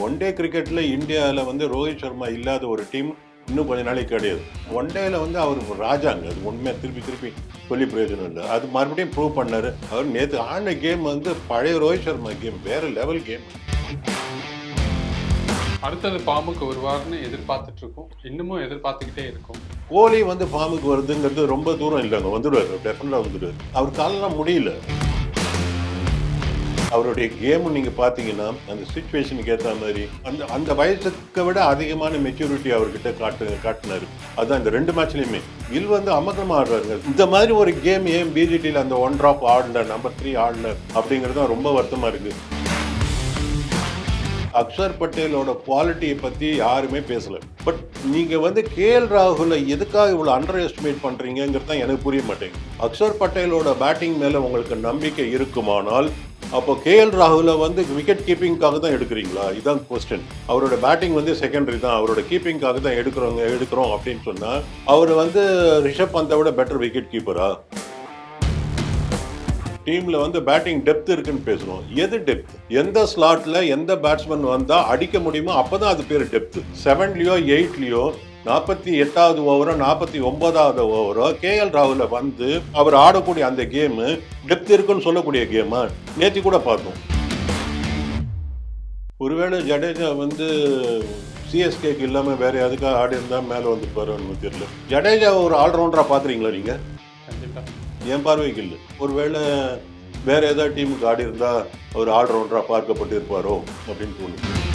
One day கிரிக்கெட்டில் இந்தியாவில் வந்து ரோஹித் சர்மா இல்லாத ஒரு டீம் இன்னும் கொஞ்ச நாளைக்கு கிடையாது. ஒன் டேல வந்து அவர் ராஜாங்க. அது உண்மையாக திருப்பி திருப்பி சொல்லி பிரயோஜனம் இல்லை. அது மறுபடியும் ப்ரூவ் பண்ணாரு. அவர் நேற்று ஆடின கேம் வந்து பழைய ரோஹித் சர்மா கேம் வேற லெவல் கேம் அடுத்தது பாம்புக்கு வருவார்னு எதிர்பார்த்துட்டு இருக்கோம். இன்னமும் எதிர்பார்த்துக்கிட்டே இருக்கோம். கோலி வந்து ஃபார்முக்கு வருதுங்கிறது ரொம்ப தூரம் இல்லைங்க. வந்துடுவார். டெஃபினட்டாக வந்துடுவார். அவர் காலெல்லாம் முடியல. அவருடைய கேம் நீங்கள் பார்த்தீங்கன்னா அந்த சுச்சுவேஷனுக்கு ஏற்ற மாதிரி அந்த அந்த வயசுக்கு விட அதிகமான மெச்சூரிட்டி அவர்கிட்ட காட்டு காட்டினார். அதுதான் இந்த ரெண்டு மேட்ச்லையுமே வில் வந்து அமக்கமா ஆடுறாருங்க. இந்த மாதிரி ஒரு கேம் ஏன் பிஜிடியில் அந்த ஒன் ட்ராப் ஆடல நம்பர் த்ரீ ஆடல அப்படிங்கிறது தான் ரொம்ப வருத்தமாக இருக்குது அக்ஷர் பட்டேலோட குவாலிட்டியை பற்றி யாருமே பேசலை. பட் நீங்கள் வந்து கே எல் ராகுல எதுக்காக இவ்வளோ அண்டர் எஸ்டிமேட் பண்ணுறீங்கிறது தான் எனக்கு புரிய மாட்டேங்குது. அக்ஷர் பட்டேலோட பேட்டிங் மேலே உங்களுக்கு நம்பிக்கை இருக்குமானால் அப்போ கேஎல் ராகுல வந்து விக்கெட் கீப்பிங்காக தான் எடுக்கிறீங்களா? இதுதான் கொஸ்டின் அவரோட பேட்டிங் வந்து செகண்டரி தான். அவரோட கீப்பிங்காக தான் எடுக்கிறோங்க எடுக்கிறோம் அப்படின்னு சொன்னால் அவர் வந்து ரிஷப் பந்தை விட பெட்டர் விக்கெட் கீப்பரா டீமில் வந்து பேட்டிங் டெப்த் இருக்குன்னு பேசுகிறோம் எது டெப்த் எந்த ஸ்லாட்டில் எந்த பேட்ஸ்மேன் வந்தால் அடிக்க முடியுமோ அப்போ தான் அது பேர் டெப்த் செவன்லேயோ எயிட்லேயோ நாற்பத்தி எட்டாவது ஓவரோ நாற்பத்தி ஒன்பதாவது ஓவரோ கேஎல் ராகுல வந்து அவர் ஆடக்கூடிய அந்த கேம் டெப்த் இருக்குன்னு சொல்லக்கூடிய கேமா நேத்தி கூட பார்த்தோம். ஒருவேளை ஜடேஜா வந்து சிஎஸ்கேக்கு இல்லாம வேற எதுக்காக ஆடி இருந்தா மேல வந்து பாருன்னு தெரியல. ஜடேஜா ஒரு ஆல்ரவுண்டரா பாக்குறீங்களா நீங்க? கண்டிப்பா. என் பார்வைக்கு இல்லை. ஒருவேளை வேற ஏதாவது டீமுக்கு ஆடி இருந்தா ஒரு ஆல்ரவுண்டரா பார்க்கப்பட்டு இருப்பாரோ அப்படின்னு தோணுது.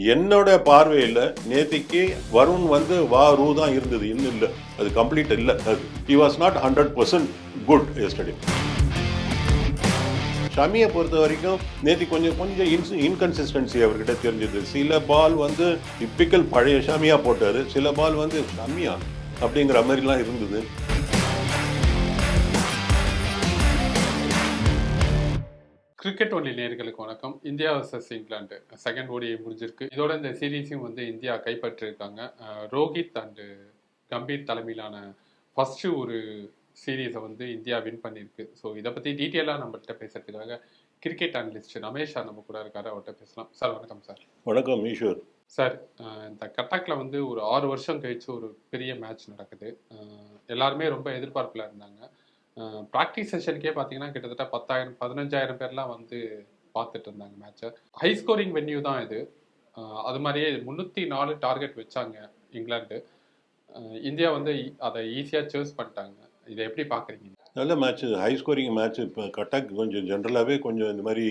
என்னோட பார்வையில் நேத்திக்கு வருண் வந்து வா ரூ தான் இருந்தது. இன்னும் இல்லை. அது கம்ப்ளீட் இல்லை. அது. He was not hundred percent good yesterday ஷமியை பொறுத்த வரைக்கும் நேற்று கொஞ்சம் கொஞ்சம் இன்ஸ் இன்கன்சிஸ்டன்சி அவர்கிட்ட தெரிஞ்சது. சில பால் வந்து இப்பிக்கல் பழைய ஷமியாக போட்டார். சில பால் வந்து ஷமியா? அப்படிங்கிற மாதிரிலாம் இருந்தது. ஒன்லி நேர்களுக்கு வணக்கம். India versus England. Second ODI முடிஞ்சிருக்கு. இதோட இந்த சீரீஸையும் வந்து இந்தியா கைப்பற்றிருக்காங்க. ரோஹித் அண்டு கம்பீர் தலைமையிலான ஃபர்ஸ்ட் ஒரு சீரீஸை வந்து இந்தியா வின் பண்ணியிருக்கு ஸோ இதை பற்றி டீட்டெயிலாக நம்மள்கிட்ட பேசுறதுக்காக கிரிக்கெட் அனலிஸ்ட் ரமேஷ் நம்ம கூட இருக்காரு. அவர்கிட்ட பேசலாம். சார் வணக்கம் சார் வணக்கம் ஈஸ்வர். சார் இந்த கட்டாக்ல வந்து ஒரு ஆறு வருஷம் கழிச்சு ஒரு பெரிய மேட்ச் நடக்குது. எல்லாருமே ரொம்ப எதிர்பார்ப்பில் இருந்தாங்க. ப்ராக்டிஸ் செஷனுக்கே பார்த்தீங்கன்னா கிட்டத்தட்ட பத்தாயிரம் பதினஞ்சாயிரம் பேர்லாம் வந்து பார்த்துட்டு இருந்தாங்க மேட்சை ஹை ஸ்கோரிங் வென்யூ தான் இது. அது மாதிரியே முந்நூற்றி நாலு டார்கெட் வச்சாங்க இங்கிலாந்து. இந்தியா வந்து அதை ஈஸியாக சூஸ் பண்ணிட்டாங்க. இதை எப்படி பார்க்குறீங்க நல்ல மேட்ச்சு ஹை ஸ்கோரிங் மேட்ச் இப்போ கட்டாக் கொஞ்சம் ஜென்ரலாகவே கொஞ்சம் இந்த மாதிரி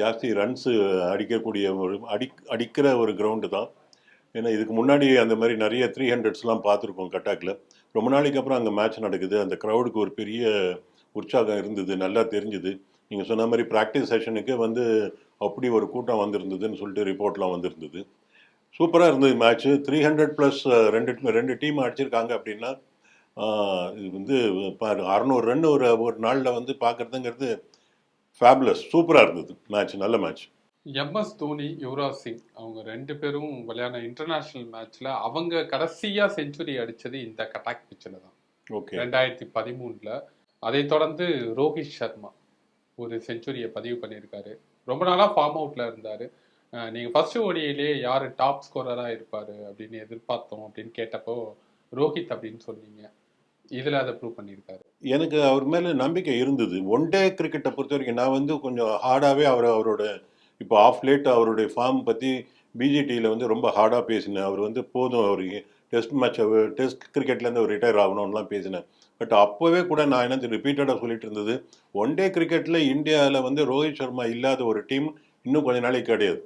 ஜாஸ்தி ரன்ஸு அடிக்கக்கூடிய ஒரு அடி அடிக்கிற ஒரு கிரவுண்டு தான். ஏன்னா இதுக்கு முன்னாடி அந்த மாதிரி நிறைய த்ரீ ஹண்ட்ரட்ஸ்லாம் பார்த்துருக்கோம் கட்டாக்கில் ரொம்ப நாளைக்கு அப்புறம் அங்கே மேட்ச் நடக்குது. அந்த க்ரௌடுக்கு ஒரு பெரிய உற்சாகம் இருந்தது நல்லா தெரிஞ்சுது. நீங்கள் சொன்ன மாதிரி ப்ராக்டிஸ் செஷனுக்கு வந்து அப்படி ஒரு கூட்டம் வந்திருந்ததுன்னு சொல்லிட்டு ரிப்போர்ட்லாம் வந்திருந்தது. சூப்பராக இருந்தது மேட்ச்சு த்ரீ ஹண்ட்ரட் ப்ளஸ் ரெண்டு ரெண்டு டீம் அடிச்சிருக்காங்க அப்படின்னா இது வந்து அறநூறு ரன் ஒரு ஒரு நாளில் வந்து பார்க்குறதுங்கிறது ஃபேபுலஸ் சூப்பராக இருந்தது. மேட்ச் நல்ல மேட்ச் எம்எஸ் தோனி யுவராஜ் சிங் அவங்க ரெண்டு பேரும் விளையாடின இன்டர்நேஷனல் மேட்ச்ல அவங்க கடைசியா செஞ்சுரி அடிச்சது இந்த கட்டாக் பிச்சில் தான். ஓகே. ரெண்டாயிரத்தி பதிமூணுல அதை தொடர்ந்து ரோஹித் சர்மா ஒரு செஞ்சுரியை பதிவு பண்ணியிருக்காரு. ரொம்ப நாளா ஃபார்ம் அவுட்ல இருந்தாரு. அஹ் நீங்க ஃபர்ஸ்ட் ஓடியிலேயே யாரு டாப் ஸ்கோரரா இருப்பாரு அப்படின்னு எதிர்பார்த்தோம் அப்படின்னு கேட்டப்போ ரோஹித் அப்படின்னு சொன்னீங்க. இதுல அதை ப்ரூவ் பண்ணியிருக்காரு. எனக்கு அவர் மேலே நம்பிக்கை இருந்தது. ஒன் டே கிரிக்கெட்டை பொறுத்த வரைக்கும் நான் வந்து கொஞ்சம் ஹார்டாகவே அவர் அவரோட இப்போ ஆஃப் லேட் அவருடைய ஃபார்ம் பற்றி பிஜேடியில் வந்து ரொம்ப ஹார்டாக பேசினேன் அவர் வந்து போதும் அவர் டெஸ்ட் மேட்ச் டெஸ்ட் கிரிக்கெட்லேருந்து அவர் ரிட்டையர் ஆகணும்லாம் பேசினேன் பட் அப்போவே கூட நான் என்ன ரிப்பீட்டடாக சொல்லிட்டு இருந்தது ஒன் டே கிரிக்கெட்டில் இந்தியாவில் வந்து ரோஹித் சர்மா இல்லாத ஒரு டீம் இன்னும் கொஞ்ச நாளைக்கு கிடையாது.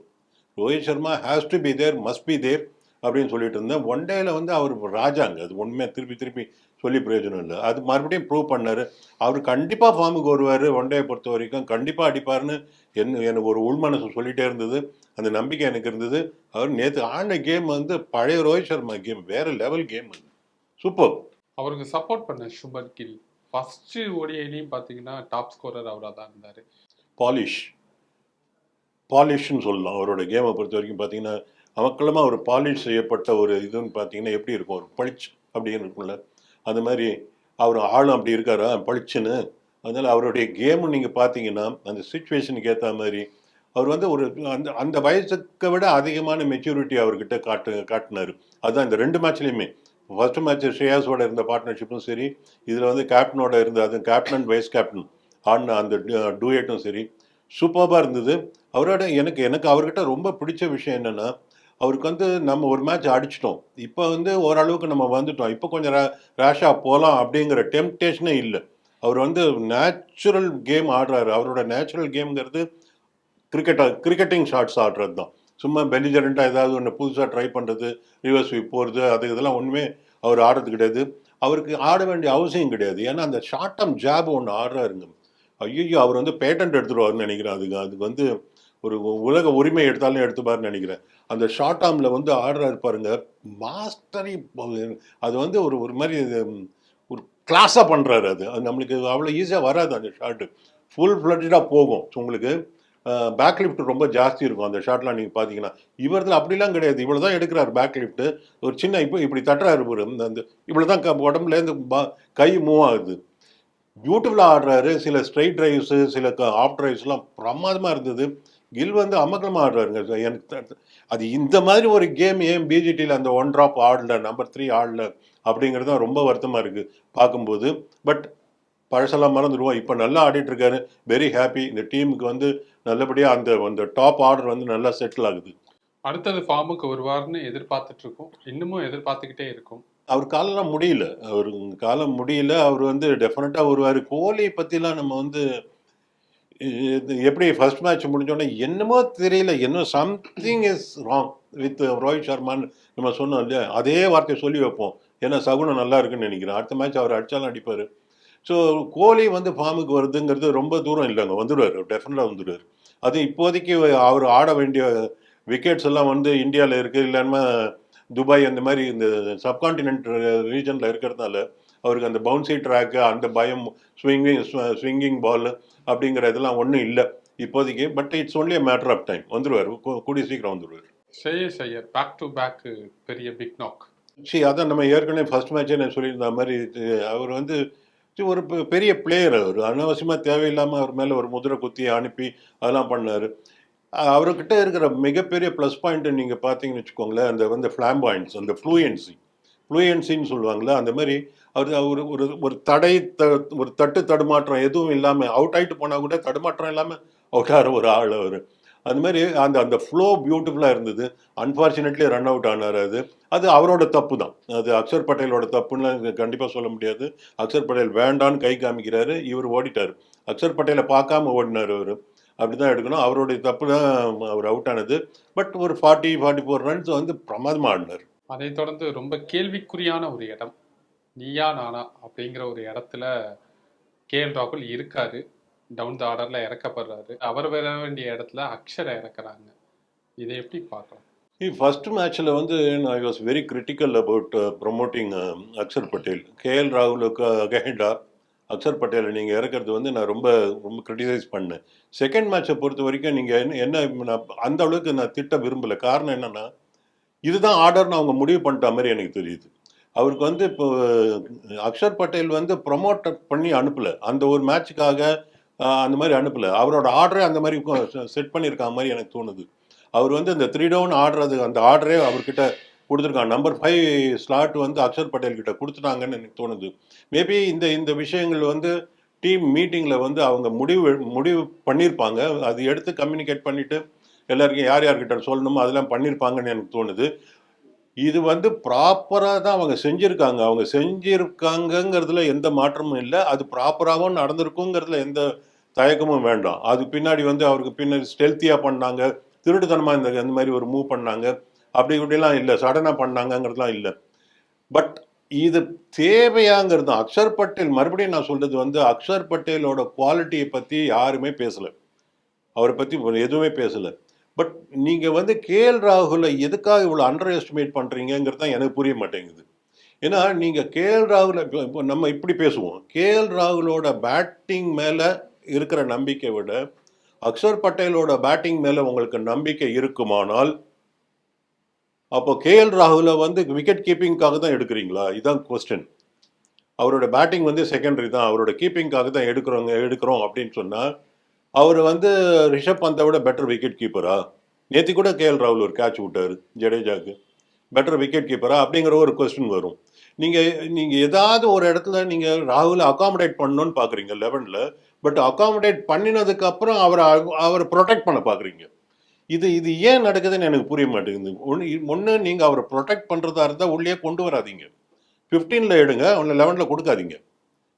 Rohit Sharma has to be there must be there அப்படின்னு சொல்லிட்டு இருந்தேன். ஒன் டேயில் வந்து அவர் ராஜாங்க அது உண்மையாக திருப்பி திருப்பி சொல்லி பிரயோஜனம் இல்லை. அது மறுபடியும் ப்ரூவ் பண்ணாரு. அவர் கண்டிப்பாக ஃபார்முக்கு வருவார். ஒன் டே பொறுத்த வரைக்கும் கண்டிப்பாக அடிப்பார்னு என்ன எனக்கு ஒரு உள்மனசு சொல்லிட்டே இருந்தது. அந்த நம்பிக்கை எனக்கு இருந்தது. அவர் நேற்று ஆடின கேம் வந்து பழைய ரோஹித் சர்மா கேம் வேற லெவல் கேம் அது. சூப்பர் அவருக்கு சப்போர்ட் பண்ண சுபன் கில் ஃபர்ஸ்ட் ஓடிஐலையும் பார்த்தீங்கன்னா டாப் ஸ்கோரர் அவராக தான் இருந்தாரு. பாலிஷ் பாலிஷ்னு சொல்லலாம். அவரோட கேமை பொறுத்த வரைக்கும் பார்த்தீங்கன்னா அமக்களமாக ஒரு பாலிஷ் செய்யப்பட்ட ஒரு இதுன்னு பார்த்தீங்கன்னா எப்படி இருக்கும்? ஒரு பளிச் அப்படின்னு இருக்கும்ல. அந்த மாதிரி அவர் ஆளும் அப்படி இருக்காரா? பளிச்சுன்னு. அதனால் அவருடைய கேமு நீங்கள் பார்த்தீங்கன்னா அந்த சுச்சுவேஷனுக்கு ஏற்ற மாதிரி அவர் வந்து ஒரு அந்த அந்த வயசுக்கு விட அதிகமான மெச்சூரிட்டி அவர்கிட்ட காட்டு காட்டினார். அதுதான் இந்த ரெண்டு மேட்ச்லேயுமே ஃபர்ஸ்ட் மேட்ச் ஸ்ரேயாஸோட இருந்த பார்ட்னர்ஷிப்பும் சரி இதில் வந்து கேப்டனோட இருந்த அது கேப்டன் அண்ட் வைஸ் கேப்டன் ஆடின அந்த டூயட்டும் சரி சூப்பராக இருந்தது. அவரோட எனக்கு எனக்கு அவர்கிட்ட ரொம்ப பிடிச்ச விஷயம் என்னென்னா அவருக்கு வந்து நம்ம ஒரு மேட்ச் அடிச்சிட்டோம். இப்போ வந்து ஓரளவுக்கு நம்ம வந்துட்டோம். இப்போ கொஞ்சம் ரேஷாக போகலாம் அப்படிங்கிற டெம்டேஷனே இல்லை. அவர் வந்து நேச்சுரல் கேம் ஆடுறாரு. அவரோட நேச்சுரல் கேம்ங்கிறது கிரிக்கெட் கிரிக்கெட்டிங் ஷாட்ஸ் ஆடுறது தான் சும்மா பெலிஜரண்ட்டாக ஏதாவது ஒன்று புதுசாக ட்ரை பண்ணுறது ரிவர்ஸ் ஸ்வீப் போகிறது அது இதெல்லாம் ஒன்றுமே அவர் ஆடுறது கிடையாது. அவருக்கு ஆட வேண்டிய அவசியம் கிடையாது. ஏன்னா அந்த ஷார்ட் டர்ம் ஜாப் ஒன்று ஆடுறாருங்க. ஐயோ அவர் வந்து பேட்டன்ட் எடுத்துருவாருன்னு நினைக்கிறேன். அதுக்கு அதுக்கு வந்து ஒரு உலக உரிமை எடுத்தாலும் எடுத்துப்பாருன்னு நினைக்கிறேன். அந்த ஷார்ட் ஆர்மில் வந்து ஆடுறாரு பாருங்க. மாஸ்டரி அது வந்து ஒரு ஒரு மாதிரி இது, ஒரு கிளாஸாக பண்ணுறாரு அது. அது நம்மளுக்கு அவ்வளோ ஈஸியாக வராது அந்த ஷார்ட்டு ஃபுல் ஃப்ளட்ஜாக போகும். உங்களுக்கு பேக் லிஃப்ட் ரொம்ப ஜாஸ்தி இருக்கும் அந்த ஷார்ட்லாம் நீங்கள் பார்த்தீங்கன்னா இவரதுல அப்படிலாம் கிடையாது. இவ்வளோ தான் எடுக்கிறார் பேக் லிஃப்ட்டு ஒரு சின்ன இப்போ இப்படி தட்டுறாரு ஒரு இந்த இவ்வளோ தான் க- உடம்புலேருந்து பா- கை மூவ் ஆகுது. பியூட்டிஃபுல்லாக ஆடுறாரு. சில ஸ்ட்ரைட் ட்ரைவ்ஸு சில ஆஃப் ட்ரைவ்ஸ்லாம் பிரமாதமாக இருந்தது. கில் வந்து அமக்கலமாக ஆடுறாருங்க எனக்கு அது இந்த மாதிரி ஒரு கேம் ஏன் பிஜிடியில் அந்த ஒன் ட்ராப் ஆடல நம்பர் த்ரீ ஆடல அப்படிங்கிறது தான் ரொம்ப வருத்தமாக இருக்குது பார்க்கும்போது. பட் பழசெல்லாம் மறந்துடுவோம் இப்போ நல்லா ஆடிட்டு இருக்காரு வெரி ஹாப்பி இந்த டீமுக்கு வந்து நல்லபடியாக அந்த அந்த டாப் ஆர்டர் வந்து நல்லா செட்டில் ஆகுது. அடுத்தது ஃபார்முக்கு வருவார்னு எதிர்பார்த்துட்டு இருக்கோம் இன்னமும் எதிர்பார்த்துக்கிட்டே இருக்கும். அவர் காலம்லாம் முடியல. அவர் காலம் முடியல. அவர் வந்து டெஃபினட்டாக வருவார். கோலி பற்றிலாம் நம்ம வந்து எப்படி ஃபர்ஸ்ட் மேட்ச் முடிஞ்சோடனே என்னமோ தெரியல என்ன something is wrong with Rohit சர்மான்னு நம்ம சொன்னோம் இல்லையா? அதே வார்த்தையை சொல்லி வைப்போம். ஏன்னா சகுனம் நல்லா இருக்குன்னு நினைக்கிறேன். அடுத்த மேட்ச் அவர் அடித்தாலும் அடிப்பார். ஸோ கோலி வந்து ஃபார்முக்கு வருதுங்கிறது ரொம்ப தூரம் இல்லைங்க. வந்துடுவார் டெஃபினட்டாக வந்துடுவார் அது இப்போதைக்கு அவர் ஆட வேண்டிய விக்கெட்ஸ் எல்லாம் வந்து இந்தியாவில் இருக்குது இல்லைன்னா துபாய் அந்த மாதிரி இந்த சப்கான்டினென்ட் ரீஜனில் இருக்கிறதுனால அவருக்கு அந்த பவுன்சி ட்ராக்கு அந்த பயம் ஸ்விங்கிங் ஸ்விங்கிங் பால் அப்படிங்கிற இதெல்லாம் ஒன்றும் இல்லை இப்போதைக்கு. But it's only matter of time வந்துடுவார் கூடிய சீக்கிரம் வந்துடுவார் ஷேயஸ் ஐயர் பேக் டு பேக் பெரிய பிக் நாக் சரி அதான் நம்ம ஏற்கனவே ஃபர்ஸ்ட் மேட்சே நான் சொல்லியிருந்த மாதிரி அவர் வந்து ஒரு பெ- பெரிய பிளேயர் அவர். அனாவசியமாக தேவையில்லாமல் அவர் மேலே ஒரு முதிரை குத்தி அனுப்பி அதெல்லாம் பண்ணார். அவர்கிட்ட இருக்கிற மிகப்பெரிய ப்ளஸ் பாயிண்ட்டு நீங்கள் பார்த்தீங்கன்னு வச்சுக்கோங்களேன் அந்த வந்து ஃப்ளாம்பாயிண்ட்ஸ் அந்த ஃப்ளூயன்சி ஃப்ளூயன்சின்னு சொல்லுவாங்களே அந்த மாதிரி அவர் ஒரு ஒரு ஒரு தடை த ஒரு தட்டு தடுமாற்றம் எதுவும் இல்லாமல் அவுட் ஆகிட்டு போனால் கூட தடுமாற்றம் இல்லாமல் அவுட் ஆகிற ஒரு ஆள் அவர். அந்த மாதிரி அந்த அந்த ஃப்ளோ பியூட்டிஃபுல்லாக இருந்தது. அன்ஃபார்ச்சுனேட்லி ரன் அவுட் ஆனார் அது. அது அவரோட தப்பு தான். அது அக்ஷர் பட்டேலோட தப்புன்னு கண்டிப்பாக சொல்ல முடியாது. அக்ஷர் பட்டேல் வேண்டான்னு கை காமிக்கிறாரு இவர் ஓடிட்டார். அக்ஷர் பட்டேலை பார்க்காம ஓடினார் அவர். அப்படி தான் எடுக்கணும். அவருடைய தப்பு தான் அவர் அவுட் ஆனது. பட் ஒரு ஃபார்ட்டி ஃபார்ட்டி ஃபோர் ரன்ஸ் வந்து பிரமாதமாக ஆடினார். அதைத் தொடர்ந்து ரொம்ப கேள்விக்குறியான ஒரு இடம். நீயா நானா அப்படிங்கிற ஒரு இடத்துல கேஎல் ராகுல் இருக்காரு. டவுன் த ஆர்டர்ல இறக்கப்படுறாரு. அவர் வர வேண்டிய இடத்துல அக்ஷரை இறக்குறாங்க. இதை எப்படி பார்க்கலாம்? ஃபர்ஸ்ட் மேட்ச்சில் வந்து I was very critical about promoting Akshar Patel. KL ராகுலுக்கு அகைண்டா அக்ஷர் பட்டேலை நீங்கள் இறக்கிறது வந்து நான் ரொம்ப ரொம்ப கிரிட்டிசைஸ் பண்ணேன். செகண்ட் மேட்சை பொறுத்த வரைக்கும் நீங்கள் என்ன என்ன நான் அந்த அளவுக்கு நான் திட்ட விரும்பலை. காரணம் என்னென்னா இதுதான் ஆர்டர்னு அவங்க முடிவு பண்ணிட்ட மாதிரி எனக்கு தெரியுது. அவருக்கு வந்து இப்போ அக்ஷர் பட்டேல் வந்து ப்ரொமோட் பண்ணி அனுப்பலை. அந்த ஒரு மேட்சுக்காக அந்த மாதிரி அனுப்பலை. அவரோட ஆர்டரே அந்த மாதிரி செட் பண்ணியிருக்க மாதிரி எனக்கு தோணுது. அவர் வந்து இந்த த்ரீ டவுன் ஆடுறது அந்த ஆர்டரே அவர்கிட்ட கொடுத்துருக்காங்க. நம்பர் ஃபைவ் ஸ்லாட் வந்து அக்ஷர் பட்டேல் கிட்ட கொடுத்துட்டாங்கன்னு எனக்கு தோணுது. மேபி இந்த இந்த விஷயங்கள் வந்து டீம் மீட்டிங்கில் வந்து அவங்க முடிவு முடிவு பண்ணியிருப்பாங்க. அது எடுத்து கம்யூனிகேட் பண்ணிவிட்டு எல்லாருக்கும் யார் யார்கிட்ட சொல்லணுமோ அதெல்லாம் பண்ணியிருப்பாங்கன்னு எனக்கு தோணுது. இது வந்து ப்ராப்பராக தான் அவங்க செஞ்சுருக்காங்க. அவங்க செஞ்சுருக்காங்கங்கிறதுல எந்த மாற்றமும் இல்லை. அது ப்ராப்பராகவும் நடந்திருக்குங்கிறதுல எந்த தயக்கமும் வேண்டாம். அது பின்னாடி வந்து அவருக்கு பின்னாடி ஸ்டெல்த்தியாக பண்ணாங்க. திருடுதனமாக இந்த இந்த மாதிரி ஒரு மூவ் பண்ணாங்க. அப்படி இப்படிலாம் இல்லை. சடனாக பண்ணாங்கங்கிறதுலாம் இல்லை. பட் இது தேவையாங்கிறது தான். அக்ஷர் பட்டேல் மறுபடியும் நான் சொல்கிறது வந்து அக்ஷர் பட்டேலோட குவாலிட்டியை பற்றி யாருமே பேசலை. அவரை பற்றி எதுவுமே பேசலை. பட் நீங்கள் வந்து கேஎல் ராகுலை எதுக்காக இவ்வளோ அண்டர் எஸ்டிமேட் பண்ணுறீங்கிறது தான் எனக்கு புரிய மாட்டேங்குது. ஏன்னா நீங்கள் கேஎல் ராகுல இப்போ இப்போ நம்ம இப்படி பேசுவோம். கேஎல் ராகுலோட பேட்டிங் மேலே இருக்கிற நம்பிக்கை விட அக்ஷர் பட்டேலோட பேட்டிங் மேலே உங்களுக்கு நம்பிக்கை இருக்குமானால் அப்போ கேஎல் ராகுலை வந்து விக்கெட் கீப்பிங்காக தான் எடுக்கிறீங்களா? இதுதான் கொஸ்டின் அவரோட பேட்டிங் வந்து செகண்டரி தான். அவரோட கீப்பிங்காக தான் எடுக்கிறோங்க எடுக்கிறோம் அப்படின்னு சொன்னால் அவர் வந்து ரிஷப் பந்தை விட பெட்டர் விக்கெட் கீப்பரா நேற்று கூட கேஎல் ராகுல் ஒரு கேட்ச் விட்டார் ஜடேஜாக்கு. பெட்டர் விக்கெட் கீப்பரா அப்படிங்கிற ஒரு கொஸ்டின் வரும். நீங்கள் நீங்கள் ஏதாவது ஒரு இடத்துல நீங்கள் ராகுலை அகாமடேட் பண்ணணும்னு பார்க்குறீங்க லெவனில் பட் அகாமடேட் பண்ணினதுக்கு அப்புறம் அவரை அவரை ப்ரொடெக்ட் பண்ண பார்க்குறீங்க இது இது ஏன் நடக்குதுன்னு எனக்கு புரிய மாட்டேங்குது. ஒன்று ஒன்று நீங்கள் அவரை ப்ரொடெக்ட் பண்ணுறதா இருந்தால் உள்ளே கொண்டு வராதீங்க. ஃபிஃப்டீனில் எடுங்க அவனை லெவனில் கொடுக்காதீங்க.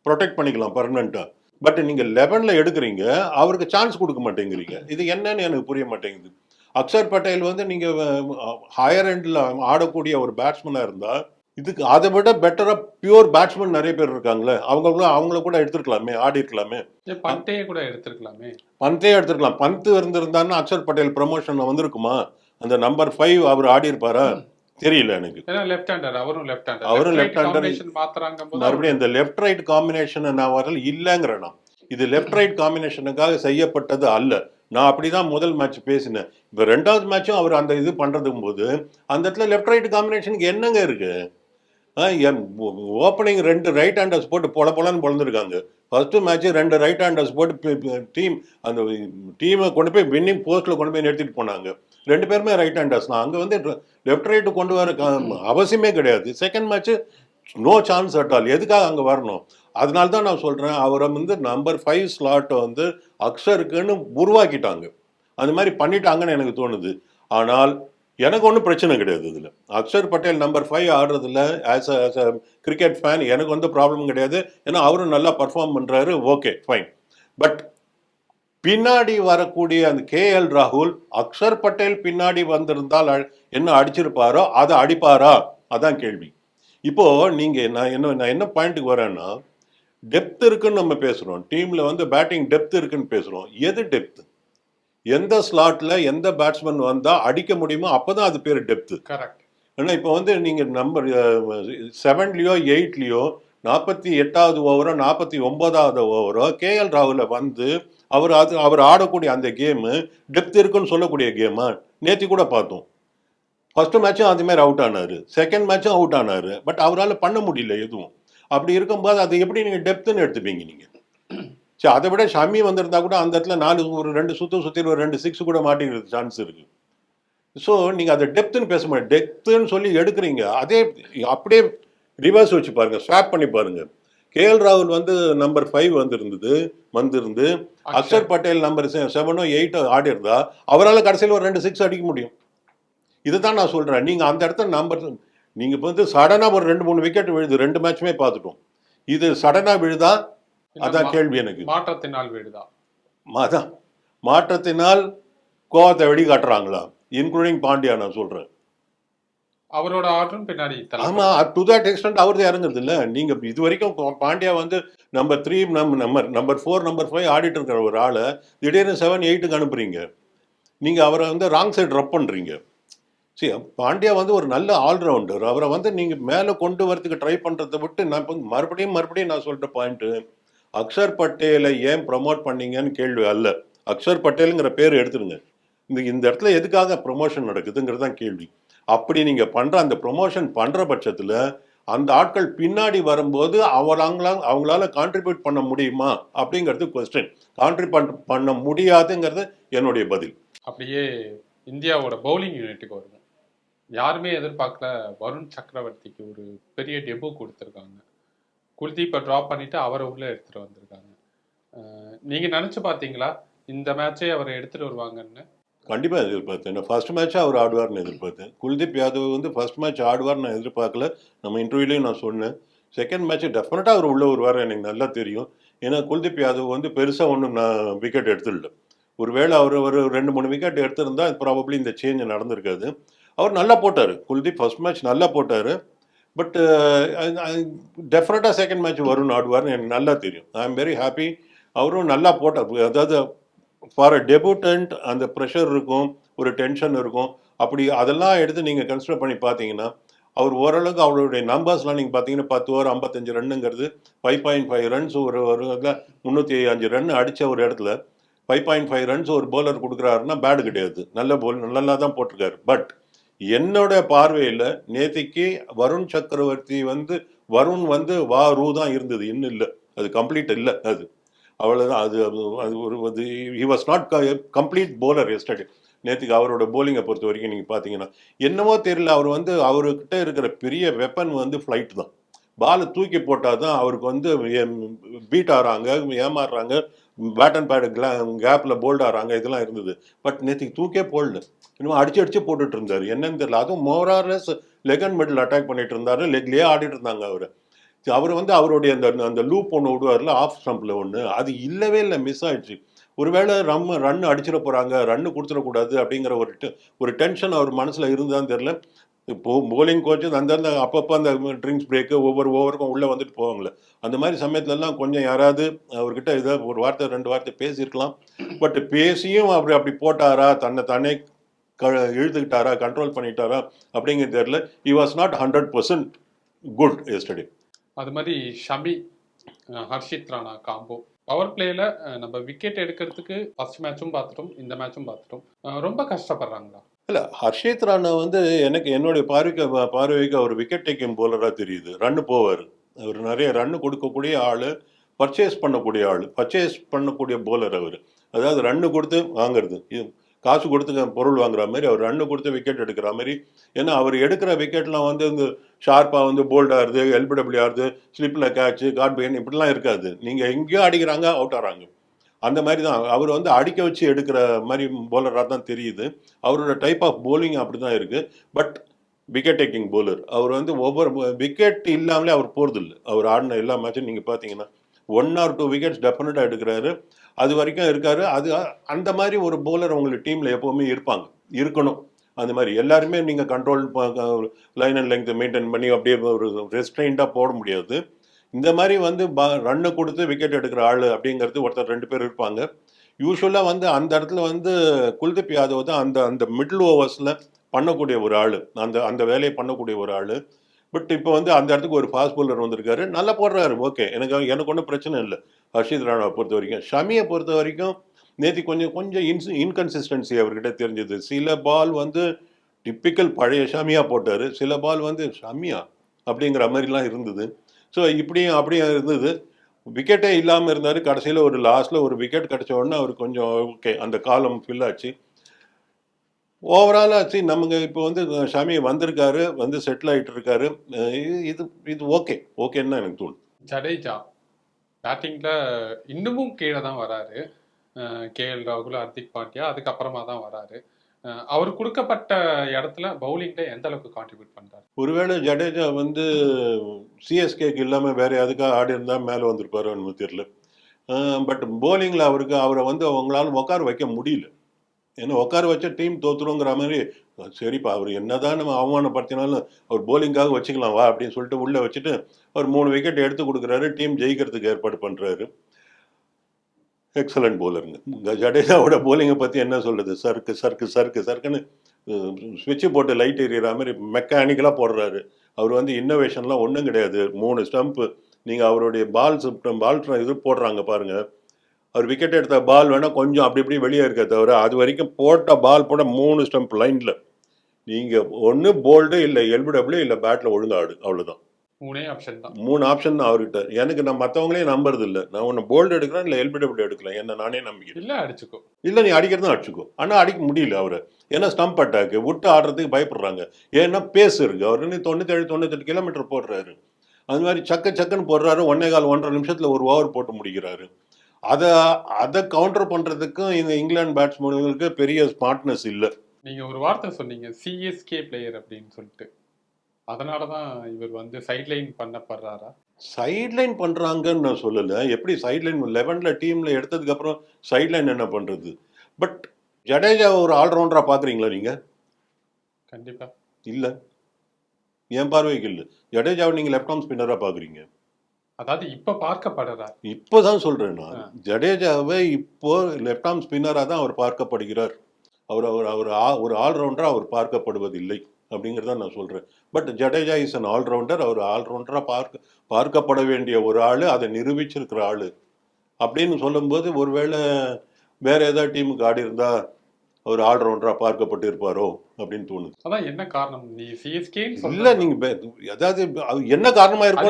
ப்ரொடெக்ட் பண்ணிக்கலாம் பர்மனெண்ட்டாக பட் நீங்கள் லெவனில் எடுக்கிறீங்க அவருக்கு சான்ஸ் கொடுக்க மாட்டேங்கிறீங்க. இது என்னன்னு எனக்கு புரிய மாட்டேங்குது. அக்ஷர் பட்டேல் வந்து நீங்கள் ஹையர் எண்டில் ஆடக்கூடிய ஒரு பேட்ஸ்மேனாக இருந்தால் இதுக்கு அதை விட பெட்டராக பியூர் பேட்ஸ்மேன் நிறைய பேர் இருக்காங்களே. அவங்க கூட அவங்கள கூட எடுத்துருக்கலாமே ஆடி இருக்கலாமே. பண்டையே கூட எடுத்திருக்கலாமே. பந்தே எடுத்துருக்கலாம். பந்து இருந்திருந்தாருன்னா அக்ஷர் பட்டேல் ப்ரமோஷன் வந்திருக்குமா? அந்த நம்பர் ஃபைவ் அவர் ஆடி இருப்பாரா? தெரியல எனக்கு. ஏன்னா லெஃப்ட் ஹேண்டர் அவரும் லெஃப்ட் ஹேண்டர் அவரும் மாத்துறாங்க மறுபடியும் இந்த லெஃப்ட் ரைட் காம்பினேஷன் நான் வரல இல்லைங்கிறேன் நான். இது லெஃப்ட் ரைட் காம்பினேஷனுக்காக செய்யப்பட்டது அல்ல. நான் அப்படிதான் முதல் மேட்ச் பேசினேன். இப்போ ரெண்டாவது மேட்சும் அவர் அந்த இது பண்றதும் போது அந்த இடத்துல லெஃப்ட் ரைட் காம்பினேஷனுக்கு என்னங்க இருக்கு? ஓப்பனிங் ரெண்டு ரைட் ஹேண்டர்ஸ் போட்டு பொல பொலன்னு பொழந்துருக்காங்க ஃபர்ஸ்ட் மேட்ச் ரெண்டு ரைட் ஹேண்டர்ஸ் போட்டு டீம் அந்த டீமை கொண்டு போய் வின்னிங் போஸ்ட்ல கொண்டு போய் நிறுத்திட்டு போனாங்க. ரெண்டு பேருமே ரைட் ஹேண்டர்ஸ் தான். அங்கே வந்து லெஃப்ட் ரைட்டு கொண்டு வர அவசியமே கிடையாது. Second match no chance at all எதுக்காக அங்கே வரணும்? அதனால தான் நான் சொல்கிறேன் அவரை வந்து நம்பர் ஃபைவ் ஸ்லாட்டை வந்து அக்ஷருக்குன்னு உருவாக்கிட்டாங்க. அந்த மாதிரி பண்ணிட்டாங்கன்னு எனக்கு தோணுது. ஆனால் எனக்கு ஒன்றும் பிரச்சனை கிடையாது இதில். Akshar Patel number five ஆடுறதுல as as a cricket fan எனக்கு வந்து ப்ராப்ளம் கிடையாது. ஏன்னா அவரும் நல்லா பர்ஃபார்ம் பண்ணுறாரு ஓகே ஃபைன் பட் பின்னாடி வரக்கூடிய அந்த கேஎல் ராகுல் அக்ஷர் பட்டேல் பின்னாடி வந்திருந்தால் என்ன அடிச்சிருப்பாரோ அதை அடிப்பாரா? அதான் கேள்வி. இப்போ நீங்க நான் என்ன நான் என்ன பாயிண்ட்டுக்கு வரேன்னா டெப்த் இருக்குன்னு நம்ம பேசுறோம். டீம்ல வந்து பேட்டிங் டெப்த் இருக்குன்னு பேசுறோம். எது டெப்த் எந்த ஸ்லாட்ல எந்த பேட்ஸ்மேன் வந்தா அடிக்க முடியுமோ அப்பதான் அது பேர் டெப்த் கரெக்ட் ஏன்னா இப்போ வந்து நீங்கள் நம்பர் செவன்லேயோ எயிட்லேயோ நாற்பத்தி எட்டாவது ஓவரோ நாற்பத்தி ஒன்பதாவது ஓவரோ கேஎல் ராகுல வந்து அவர் அது அவர் ஆடக்கூடிய அந்த கேமு டெப்த் இருக்குன்னு சொல்லக்கூடிய கேமா நேற்று கூட பார்த்தோம். ஃபஸ்ட்டு மேட்சும் அதுமாரி மாதிரி அவுட் ஆனார். செகண்ட் மேட்சும் அவுட் ஆனார். பட் அவரால் பண்ண முடியல எதுவும். அப்படி இருக்கும்போது அது எப்படி நீங்கள் டெப்த்துன்னு எடுத்துப்பீங்க நீங்கள் சரி அதை விட ஷமி வந்திருந்தா கூட அந்த இடத்துல நாலு ஒரு ரெண்டு சுற்று சுற்றி ஒரு ரெண்டு சிக்ஸ் கூட மாட்டிக்கிறது சான்ஸ் இருக்குது ஸோ நீங்கள் அதை டெப்த்துன்னு பேச முடியாது. டெப்த்துன்னு சொல்லி எடுக்கிறீங்க. அதே அப்படியே ரிவர்ஸ் வச்சு பாருங்கள் ஸ்வாப் பண்ணி பாருங்கள் பாருங்க கேஎல் ராகுல் வந்து நம்பர் ஃபைவ் வந்திருந்தது வந்திருந்து அக்ஷர். பட்டேல் நம்பர் செவனோ எயிட்டோ ஆடி இருந்தா அவரால் கடைசியில் ஒரு ரெண்டு சிக்ஸ் அடிக்க முடியும். இதுதான் நான் சொல்கிறேன் நீங்கள் அந்த இடத்துல நம்பர் நீங்கள் இப்போ வந்து சடனாக ஒரு ரெண்டு மூணு விக்கெட் விழுது ரெண்டு மேட்சுமே பார்த்துட்டோம். இது சடனாக விழுதா? அதான் கேள்வி எனக்கு. மாற்றத்தினால் வீடுதான் அதான். மாற்றத்தினால் கோவத்தை வெளிக்காட்டுறாங்களா? இன்க்ளூடிங் பாண்டியா நான் சொல்கிறேன் அவரோட ஆர்டரும் பின்னாடி ஆமா டு தட் எக்ஸ்டென்ட் அவர் தான் இறங்குறது இல்ல நீங்க இது வரைக்கும் பாண்டியா வந்து நம்பர் த்ரீ நம்ம number number four number five ஆடிட்டு இருக்கிற ஒரு ஆளை திடீர்னு செவன் எயிட்டுக்கு அனுப்புறீங்க. நீங்க அவரை வந்து ராங் சைடு ட்ரப் பண்றீங்க. சரி பாண்டியா வந்து ஒரு நல்ல ஆல்ரவுண்டர் அவரை வந்து நீங்க மேலே கொண்டு வரதுக்கு ட்ரை பண்றதை விட்டு நான் இப்ப மறுபடியும் மறுபடியும் நான் சொல்ற பாயிண்ட் அக்ஷர் பட்டேலை ஏன் ப்ரமோட் பண்ணீங்கன்னு கேள்வி அல்ல. அக்ஷர் பட்டேலுங்கிற பேர் எடுத்துருங்க இந்த இந்த இடத்துல எதுக்காக ப்ரொமோஷன் நடக்குதுங்கிறது தான் கேள்வி. அப்படி நீங்க பண்ற அந்த ப்ரொமோஷன் பண்ற பட்சத்துல அந்த ஆட்கள் பின்னாடி வரும்போது அவங்களால அவங்களால கான்ட்ரிபியூட் பண்ண முடியுமா அப்படிங்கிறது கொஸ்டின் கான்ட்ரிபியூட் பண்ண முடியாதுங்கிறது என்னுடைய பதில். அப்படியே இந்தியாவோட பவுலிங் யூனிட்டுக்கு வருவோம். யாருமே எதிர்பார்க்கல வருண் சக்கரவர்த்திக்கு ஒரு பெரிய டெபு கொடுத்துருக்காங்க. குல்தீப்பை ட்ராப் பண்ணிட்டு அவரை உள்ள எடுத்துட்டு வந்திருக்காங்க. நீங்கள் நீங்க நினைச்சு பார்த்தீங்களா? இந்த மேட்சே அவரை எடுத்துட்டு வருவாங்கன்னு? கண்டிப்பாக எதிர்பார்த்தேன். நான் ஃபர்ஸ்ட் மேட்ச் அவர் ஆடுவார்னு எதிர்பார்த்தேன். குல்தீப் யாதவ் வந்து ஃபர்ஸ்ட் மேட்ச் ஆடுவார்னு நான் எதிர்பார்க்கல. நம்ம இன்டர்வியூலையும் நான் சொன்னேன். செகண்ட் மேட்ச் டெஃபினட்டாக அவர் உள்ள வருவார் எனக்கு நல்லா தெரியும். ஏன்னா குல்தீப் யாதவ் வந்து பெருசாக ஒன்றும் நான் விக்கெட் எடுத்துடல. ஒருவேளை அவர் ஒரு ரெண்டு மூணு விக்கெட் எடுத்திருந்தா ப்ராபப்ளி இந்த சேஞ்ச் நடந்திருக்காது. அவர் நல்லா போட்டார். குல்தீப் ஃபர்ஸ்ட் மேட்ச் நல்லா போட்டார். பட் டெஃபினட்டாக செகண்ட் மேட்ச் வரும்னு ஆடுவார்னு எனக்கு நல்லா தெரியும். ஐ எம் வெரி ஹாப்பி அவரும் நல்லா போட்டார். அதாவது ஃபார் அ டெபுட்டன்ட் அந்த ப்ரெஷர் இருக்கும் ஒரு டென்ஷன் இருக்கும். அப்படி அதெல்லாம் எடுத்து நீங்கள் கன்சிடர் பண்ணி பார்த்தீங்கன்னா அவர் ஓரளவுக்கு அவருடைய நம்பர்ஸ்லாம் நீங்கள் பார்த்தீங்கன்னா பத்து ஓவர் ஐம்பத்தஞ்சு ரன்னுங்கிறது ஃபைவ் பாயிண்ட் ஃபைவ் ரன்ஸ் ஒரு ஒரு முந்நூற்றி அஞ்சு ரன் அடித்த ஒரு இடத்துல ஃபைவ் பாயிண்ட் ஃபைவ் ரன்ஸ் ஒரு பவுலர் கொடுக்குறாருன்னா பேடு கிடையாது. நல்ல போல் நல்லா தான் போட்டிருக்காரு. பட் என்னோட பார்வையில் நேத்திக்கு வருண் சக்கரவர்த்தி வந்து வருண் வந்து வா ரூ தான் இருந்தது. இன்னும் இல்லை. அது கம்ப்ளீட் இல்லை. அது அவ்வளோதான் அது அது- அது ஒரு அது he was not complete bowler yesterday நேற்றுக்கு அவரோட போலிங்கை பொறுத்த வரைக்கும் நீங்கள் பார்த்தீங்கன்னா என்னமோ தெரியல அவர் வந்து அவர்கிட்ட இருக்கிற பெரிய வெப்பன் வந்து ஃப்ளைட் தான். பாலை தூக்கி போட்டால் தான் அவருக்கு வந்து பீட் ஆகிறாங்க ஏமாறுறாங்க பேட் அண்ட் பேட் கேப்பில் போல்ட் ஆகிறாங்க இதெல்லாம் இருந்தது. பட் நேற்றுக்கு தூக்கே போடல. இன்னும் அடிச்சு அடிச்சு போட்டுட்டு இருந்தார். என்னன்னு தெரியல. அதுவும் more or less leg and middle attack பண்ணிட்டு இருந்தாரு. லெக்லேயே ஆடிட்டு இருந்தாங்க அவர். அவர் வந்து அவருடைய அந்த அந்த லூப் ஒன்று விடுவார்ல ஆஃப் ஸ்டம்பில் ஒன்று அது இல்லவே இல்லை மிஸ் ஆயிடுச்சு. ஒருவேளை ரம் ரன் அடிச்சிட போகிறாங்க ரன்னு கொடுத்துடக்கூடாது அப்படிங்கிற ஒரு ஒரு டென்ஷன் அவர் மனசில் இருந்தான்னு தெரியல. இப்போ போலிங் கோச்சு அந்தந்த அப்பப்போ அந்த ட்ரிங்க்ஸ் பிரேக்கு ஒவ்வொரு ஓவருக்கும் உள்ளே வந்துட்டு போவாங்களே. அந்த மாதிரி சமயத்துலலாம் கொஞ்சம் யாராவது அவர்கிட்ட இதை ஒரு வார்த்தை ரெண்டு வார்த்தை பேசியிருக்கலாம். பட் பேசியும் அப்படி அப்படி போட்டாரா தன்னை தானே க இழுத்துக்கிட்டாரா கண்ட்ரோல் பண்ணிட்டாரா அப்படிங்கிறது தெரியல. He was not hundred percent good yesterday அது மாதிரி ஷமி ஹர்ஷித் ராணா காம்போ பவர் பிளேல நம்ம விக்கெட் எடுக்கிறதுக்கு ஃபர்ஸ்ட் மேட்சும் பார்த்துட்டோம் இந்த மேட்சும் பார்த்துட்டோம். ரொம்ப கஷ்டப்படுறாங்களா? இல்லை ஹர்ஷித் ராணா வந்து எனக்கு என்னுடைய பார்வைக்கு பார்வைக்கு அவர் விக்கெட் டேக்கிங் போலராக தெரியுது. ரன்னு போவார். அவர் நிறைய ரன்னு கொடுக்கக்கூடிய ஆள் பர்ச்சேஸ் பண்ணக்கூடிய ஆள் பர்ச்சேஸ் பண்ணக்கூடிய போலர் அவர். அதாவது ரன்னு கொடுத்து வாங்குறது. காசு கொடுத்து பொருள் வாங்குற மாதிரி அவர் ரன்னு கொடுத்து விக்கெட் எடுக்கிற மாதிரி. ஏன்னா அவர் எடுக்கிற விக்கெட்லாம் வந்து இந்த ஷார்ப்பாக வந்து போல்ட் ஆகுது எல்பிடபிள்யூ ஆகுது ஸ்லிப்பில் கேட்ச்சு காட் பெயின் இப்படிலாம் இருக்காது. நீங்கள் எங்கேயோ அடிக்கிறாங்க அவுட் ஆகிறாங்க அந்த மாதிரி தான். அவர் வந்து அடிக்க வச்சு எடுக்கிற மாதிரி போலராக தான் தெரியுது. அவரோட டைப் ஆஃப் போலிங் அப்படி தான் இருக்குது பட் விக்கெட் டேக்கிங் போலர் அவர் வந்து ஒவ்வொரு விக்கெட் இல்லாமலே அவர் போகிறதில்ல அவர் ஆடின எல்லா மேட்சும் நீங்கள் பார்த்தீங்கன்னா ஒன் ஆர் டூ விக்கெட்ஸ் டெஃபினட்டாக எடுக்கிறாரு. அது வரைக்கும் இருக்காரு. அது அந்த மாதிரி ஒரு போலர் உங்களுக்கு டீமில் எப்போவுமே இருப்பாங்க. இருக்கணும். அந்த மாதிரி எல்லாருமே நீங்கள் control line and length maintain பண்ணி அப்படியே ஒரு ரெஸ்ட்ரெயின்டாக போட முடியாது. இந்த மாதிரி வந்து ரன்னு கொடுத்து விக்கெட் எடுக்கிற ஆள் அப்படிங்கிறது ஒருத்தர் ரெண்டு பேர் இருப்பாங்க. யூஸ்வலாக வந்து அந்த இடத்துல வந்து குல்தீப் யாதவ் தான் அந்த அந்த மிடில் ஓவர்ஸில் பண்ணக்கூடிய ஒரு ஆள். அந்த அந்த வேலையை பண்ணக்கூடிய ஒரு ஆள். பட் இப்போ வந்து அந்த இடத்துக்கு ஒரு ஃபாஸ்ட் போலர் வந்திருக்காரு. நல்லா போடுறாரு. ஓகே எனக்கு எனக்கு ஒன்றும் பிரச்சனை இல்லை. ஹர்ஷித் ராணாவை பொறுத்த வரைக்கும். ஷமியை பொறுத்த வரைக்கும் நேற்று கொஞ்சம் கொஞ்சம் இன்ஸ் இன்கன்சிஸ்டன்சி அவர்கிட்ட தெரிஞ்சது. சில பால் வந்து டிப்பிக்கல் பழைய ஷமியா போட்டார். சில பால் வந்து ஷமியா அப்படிங்கிற மாதிரிலாம் இருந்தது. ஸோ இப்படியும் அப்படியும் இருந்தது. விக்கெட்டே இல்லாமல் இருந்தார். கடைசியில் ஒரு லாஸ்ட்டில் ஒரு விக்கெட் கிடச்ச உடனே அவர் கொஞ்சம் ஓகே அந்த காலம் ஃபில் ஆச்சு. ஓவராலாக ஆச்சு நமக்கு இப்போ வந்து ஷமி வந்திருக்காரு வந்து செட்டில் ஆகிட்டு இருக்காரு இது இது ஓகே ஓகேன்னு எனக்கு தோணுது. ஜடேஜா பேட்டிங்ல இன்னமும் கீழே தான் வராரு. கே எல் ராகுல் ஹர்திக் பாண்டியா அதுக்கப்புறமா தான் வராரு. அவர் கொடுக்கப்பட்ட இடத்துல பவுலிங்ல எந்த அளவுக்கு கான்ட்ரிபியூட் பண்றாரு? ஒருவேளை ஜடேஜா வந்து சிஎஸ்கேக்கு இல்லாமல் வேற எதுக்காக ஆடி இருந்தால் மேலே வந்திருப்பாரோ தெரியல. பட் போலிங்கில் அவருக்கு அவரை வந்து அவங்களால உட்கார வைக்க முடியல. ஏன்னா உட்கார வச்சா டீம் தோத்துருங்கிற மாதிரி சரிப்பா அவர் என்னதான் நம்ம அவமானப்படுத்தினாலும் அவர் போலிங்காக வச்சுக்கலாம் வா அப்படின்னு சொல்லிட்டு உள்ளே வச்சுட்டு அவர் மூணு விக்கெட் எடுத்து கொடுக்குறாரு டீம் ஜெயிக்கிறதுக்கு ஏற்பாடு பண்ணுறாரு எக்ஸலண்ட் போலருங்க ஜடேஜாவோட போலிங்கை பற்றி என்ன சொல்கிறது சர்க்கு சர்க்கு சர்க்கு சர்க்குன்னு சுவிட்சு போட்டு லைட் எரியற மாதிரி மெக்கானிக்கலாக போடுறாரு அவர் வந்து இன்னோவேஷன்லாம் ஒன்றும் கிடையாது மூணு ஸ்டம்ப்பு நீங்கள் அவருடைய பால் பால் இது போடுறாங்க பாருங்கள் அவர் விக்கெட் எடுத்த பால் வேணால் கொஞ்சம் அப்படி இப்படி வெளியே இருக்க தவிர அது வரைக்கும் போட்ட பால் போட மூணு ஸ்டம்ப் லைனில் நீங்கள் ஒன்று போல்டு இல்லை எல்பிடபிள்யூ இல்லை பேட்டில் ஒழுங்கா ஆடு அவ்வளோதான் மூணே ஆப்ஷன் தான். மூணு ஆப்ஷன் தான் அவர்கிட்ட. எனக்கு நான் மற்றவங்களே நம்புறது இல்லை. நான் ஒன்று போல்டு எடுக்கிறேன் இல்லை எல்பிடபிள்யூ எடுக்கலாம். என்ன நானே நம்பிக்கிறேன். இல்ல அடிச்சுக்கோ. இல்லை நீ அடிக்கிறது தான் அடிச்சுக்கோ. ஆனால் அடிக்க முடியல அவரை. ஏன்னா ஸ்டம்ப் அட்டாக்கு விட்டு ஆடுறதுக்கு பயப்படுறாங்க. ஏன்னா பேஸ் இருக்கு. அவர் இன்னும் தொண்ணூத்தேழு தொண்ணூத்தெட்டு கிலோமீட்டர் போடுறாரு. அது மாதிரி சக்க சக்குன்னு போடுறாரு. ஒன்னே கால் ஒன்றரை நிமிஷத்தில் ஒரு ஓவர் போட்டு முடிக்கிறாரு. அதை அதை கவுண்டர் பண்ணுறதுக்கும் இந்த இங்கிலாந்து பேட்ஸ்மேன்களுக்கு பெரிய ஸ்மார்ட்னஸ் இல்லை. நீங்க ஒரு வார்த்தை சொன்னீங்க சிஎஸ்கே பிளேயர் அப்படின்னு சொல்லிட்டு. அதனாலதான் இவர் வந்து சைட்லைன் பண்ணப்படுறாரா? சைட்லைன் பண்ணுறாங்கன்னு நான் சொல்லலை. எப்படி சைட்லைன் லெவனில் டீமில் எடுத்ததுக்கப்புறம் சைட்லைன் என்ன பண்ணுறது பட் ஜடேஜா ஒரு ஆல்ரவுண்டராக பார்க்குறீங்களா நீங்கள் கண்டிப்பா. இல்லை. என் பார்வைக்கு இல்லை. ஜடேஜாவை நீங்கள் லெஃப்ட் ஆர்ம் ஸ்பின்னராக பார்க்குறீங்க. அதாவது இப்ப பார்க்கப்படுறார். இப்போதான் சொல்றேன் நான். ஜடேஜாவை இப்போ லெஃப்ட் ஆர்ம் ஸ்பின்னராக தான் அவர் பார்க்கப்படுகிறார். அவர் அவர் அவர் ஆ- ஒரு ஆல்ரவுண்டராக அவர் பார்க்கப்படுவதில்லை அப்படிங்கிறத நான் சொல்றேன். But Jadeja is an allrounder அவர் ஆல்ரவுண்டராக பார்க்க பார்க்கப்பட வேண்டிய ஒரு ஆள் அதை நிரூபிச்சிருக்கிற ஆள். அப்படின்னு சொல்லும்போது ஒருவேளை வேற ஏதாவது டீமுக்கு ஆடி இருந்தா அவர் ஆல்ரவுண்டராக பார்க்கப்பட்டு இருப்பாரோ அப்படின்னு தோணுது. அதான் என்ன காரணம்? நீ சிஎஸ்கேன்னு இல்ல நீங்க பே- அதாவது அது என்ன காரணமா இருக்கும்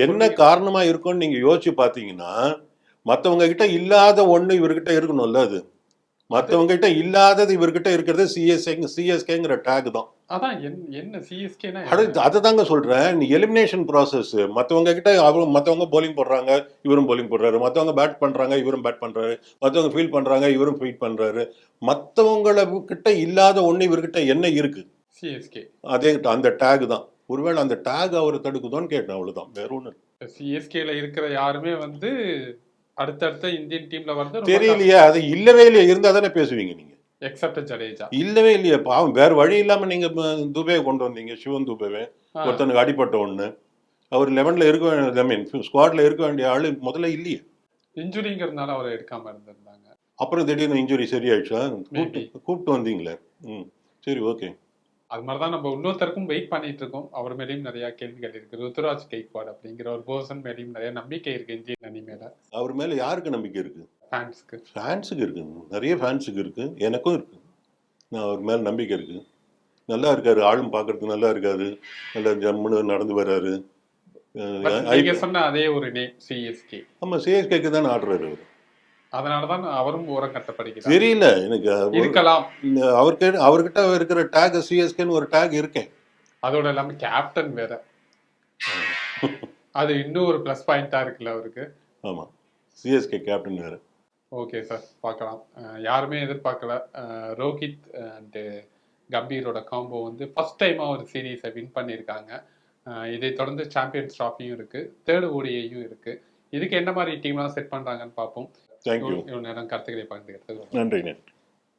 என்ன இருக்கும். காரணமா இருக்கும்னு நீங்க யோசிச்சு பாத்தீங்கன்னா மற்றவங்க கிட்ட இல்லாத ஒண்ணு இவர்கிட்ட இருக்கணும்ல அது. மற்றவங்க கிட்ட இல்லாதது இவர்கிட்ட இருக்கிறது சிஎஸ்ஏ சிஎஸ்கேங்கிற டேக் தான். அதான் என்- என்ன சிஎஸ்கேனா அடுத்து அதை தாங்க சொல்றேன். நீ எலிமினேஷன் ப்ராசஸ் மற்றவங்க கிட்ட அவங்க மற்றவங்க bowling போடுறாங்க இவரும் bowling போடுறாரு. மற்றவங்க பேட் பண்றாங்க இவரும் பேட் பண்றாரு. மற்றவங்க ஃபீல் பண்றாங்க இவரும் ஃபீல் பண்றாரு. மற்றவங்கள கிட்ட இல்லாத ஒண்ணு இவர்கிட்ட என்ன இருக்கு? சிஎஸ்கே அதே அந்த டேக் தான். ஒருவேளை அந்த டேக் அவர் தடுக்குதோன்னு கேட்டேன் அவ்வளவுதான். வேற இல்ல. சிஎஸ்கேல இருக்கிற யாருமே வந்து அடுத்தடுத்த இந்தியன் டீம்ல வந்து தெரியலையே. அது இல்லவே இல்லையே. இருந்தா தானே பேசுவீங்க நீங்க. எக்ஸப்ட் ஜடேஜா. இல்லவே இல்லையே பாவம் வேற வழி இல்லாம நீங்க துபேவை கொண்டு வந்தீங்க சிவன் துபேவை. ஒருத்தனுக்கு அடிபட்ட ஒண்ணு. அவர் லெவன்ல இருக்க வேண்டிய ஐ மீன் ஸ்குவாட்ல இருக்க வேண்டிய ஆளு முதல்ல இல்லையே. இன்ஜுரிங்கிறதுனால அவரை எடுக்காம இருந்திருந்தாங்க. அப்புறம் திடீர்னு இன்ஜுரி சரியாயிடுச்சா. கூப்பிட்டு வந்தீங்களே. ம். சரி ஓகே. அது மாதிரி தான் நம்ம இன்னொருத்தருக்கும் வெயிட் பண்ணிட்டு இருக்கோம். அவர் மேலேயும் நிறைய கேள்விகள் இருக்கு. ருத்துராஜ் கெய்க்வாட் அப்படிங்கிற ஒரு பர்சன் மேலேயும் நிறைய நம்பிக்கை இருக்கு இந்தியன் அணி மேல. அவர் மேல யாருக்கு நம்பிக்கை இருக்கு? ஃபேன்ஸ்க்கு ஃபேன்ஸுக்கு இருக்கு. நிறைய ஃபேன்ஸுக்கு இருக்கு. எனக்கும் இருக்கு. நான் அவர் மேல நம்பிக்கை இருக்கு. நல்லா இருக்காரு. ஆளும் பார்க்கறதுக்கு நல்லா இருக்காரு. நல்லா ஜம்முன்னு நடந்து வர்றாரு சொன்ன அதே ஒரு நேம் சிஎஸ்கே ஆமா சிஎஸ்கேக்கு தான் ஆடுறாரு அவர். அதனாலதான் அவரும் ஓரம் கட்டப்படுகிறார். தெரியல. எனக்கு இருக்கலாம். அவர்கிட்ட அவர்கிட்ட இருக்கிற டேக் சிஎஸ்கேன்னு ஒரு டேக் இருக்கேன் அதோட இல்லாம கேப்டன் வேற. அது இன்னும் ஒரு ப்ளஸ் பாயிண்டா இருக்குல்ல அவருக்கு. ஆமா. சிஎஸ்கே கேப்டன் வேற. ஓகே சார் பார்க்கலாம். யாருமே எதிர்பார்க்கல. ரோஹித் அண்ட் கம்பீரோட காம்போ வந்து ஃபர்ஸ்ட் டைமாக ஒரு சீரீஸை வின் பண்ணியிருக்காங்க. இதை தொடர்ந்து சாம்பியன்ஸ் ட்ராஃபியும் இருக்கு. தேர்டு ஓடிஐயும் இருக்கு. இதுக்கு என்ன மாதிரி டீம்லாம் செட் பண்றாங்கன்னு பார்ப்போம். தேங்க்யூ நேரம் கருத்துக்களை பகிர்ந்துக்கிறது நன்றி.